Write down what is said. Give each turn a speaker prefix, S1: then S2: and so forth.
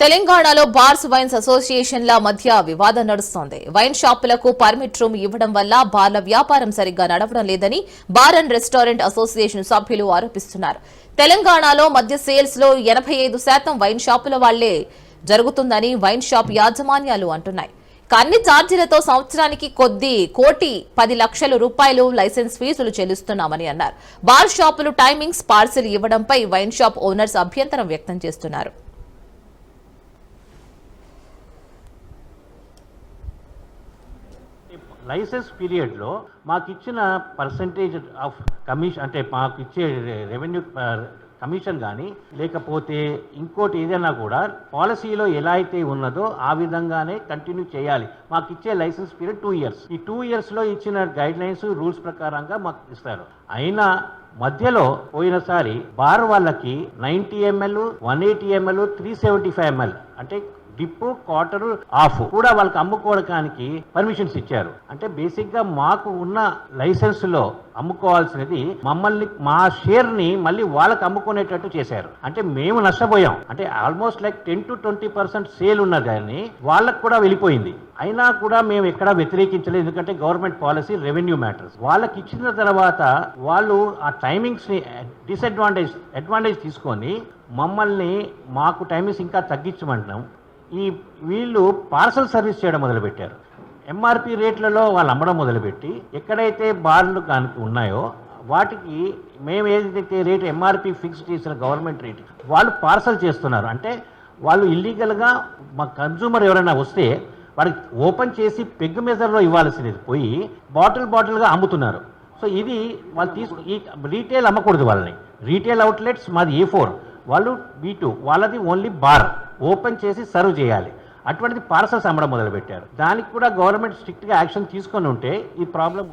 S1: తెలంగాణలో bars wines అసోసియేషన్ల మధ్య వివాదం నడుస్తోంది. వైన్ షాపులకు పర్మిట్ రూమ్ ఇవ్వడం వల్ల బార్ల వ్యాపారం సరిగ్గా నడవడం లేదని బార్ అండ్ రెస్టారెంట్ అసోసియేషన్ సభ్యులు ఆరోపిస్తున్నారు. తెలంగాణలో మద్య సేల్స్లో ఎనభై ఐదు శాతం వైన్ షాపుల వాళ్ళే జరుగుతుందని వైన్ షాప్ యాజమాన్యాలు అంటున్నాయి. కన్ని ఛార్జీలతో సంవత్సరానికి కొద్ది కోటి పది లక్షల రూపాయలు లైసెన్స్ ఫీజులు చెల్లిస్తున్నామని అన్నారు. బార్ షాపులు టైమింగ్స్ పార్సిల్ ఇవ్వడంపై వైన్ షాప్ ఓనర్స్ అభ్యంతరం వ్యక్తం చేస్తున్నారు.
S2: లైసెన్స్ పీరియడ్లో మాకు ఇచ్చిన పర్సంటేజ్ ఆఫ్ కమిషన్ అంటే మాకు ఇచ్చే రెవెన్యూ కమిషన్ కానీ లేకపోతే ఇంకోటి ఏదైనా కూడా పాలసీలో ఎలా అయితే ఉన్నదో ఆ విధంగానే కంటిన్యూ చేయాలి. మాకు ఇచ్చే లైసెన్స్ పీరియడ్ టూ ఇయర్స్. ఈ టూ ఇయర్స్లో ఇచ్చిన గైడ్ లైన్స్ రూల్స్ ప్రకారంగా మాకు ఇస్తారు అయినా మధ్యలో పోయినసారి బార్ వాళ్ళకి ninety ML one eighty ML three seventy five ML అంటే డిప్పు క్వార్టర్ ఆఫ్. కూడా వాళ్ళకి అమ్ముకోవడానికి పర్మిషన్స్ ఇచ్చారు. అంటే బేసిక్గా మాకు ఉన్న లైసెన్స్లో అమ్ముకోవాల్సినది మమ్మల్ని మా షేర్ని మళ్ళీ వాళ్ళకి అమ్ముకునేటట్టు చేశారు. అంటే మేము నష్టపోయాం. అంటే almost like ten to twenty percent sale ఉన్నది కానీ వాళ్ళకు కూడా వెళ్ళిపోయింది. అయినా కూడా మేము ఎక్కడా వ్యతిరేకించలేదు. ఎందుకంటే గవర్నమెంట్ పాలసీ రెవెన్యూ మ్యాటర్స్. వాళ్ళకి ఇచ్చిన తర్వాత వాళ్ళు ఆ టైమింగ్స్ని డిసడ్వాంటేజ్ అడ్వాంటేజ్ తీసుకొని మమ్మల్ని మాకు టైమింగ్స్ ఇంకా తగ్గించమంటున్నాం. ఈ వీళ్ళు పార్సల్ సర్వీస్ చేయడం మొదలుపెట్టారు. ఎంఆర్పి రేట్లలో వాళ్ళు అమ్మడం మొదలుపెట్టి ఎక్కడైతే బార్లు కనుక ఉన్నాయో వాటికి మేము ఏదైతే రేట్ ఎంఆర్పి ఫిక్స్ చేసిన గవర్నమెంట్ రేట్ వాళ్ళు పార్సల్ చేస్తున్నారు. అంటే వాళ్ళు ఇల్లీగల్గా మా కన్జ్యూమర్ ఎవరైనా వస్తే వాడికి ఓపెన్ చేసి పెగ్గు మెజర్లో ఇవ్వాల్సింది పోయి బాటిల్ బాటిల్గా అమ్ముతున్నారు. సో ఇది వాళ్ళు తీసుకు ఈ రీటైల్ అమ్మకూడదు వాళ్ళని. రీటైల్ అవుట్లెట్స్ మాది ఏ ఫోర్ వాళ్ళు బీ టూ వాళ్ళది ఓన్లీ బార్. ఓపెన్ చేసి సర్వ్ చేయాలి. అటువంటిది పార్సల్స్ అమ్మడం మొదలుపెట్టారు. దానికి కూడా గవర్నమెంట్ స్ట్రిక్ట్గా యాక్షన్ తీసుకొని ఉంటే ఈ ప్రాబ్లం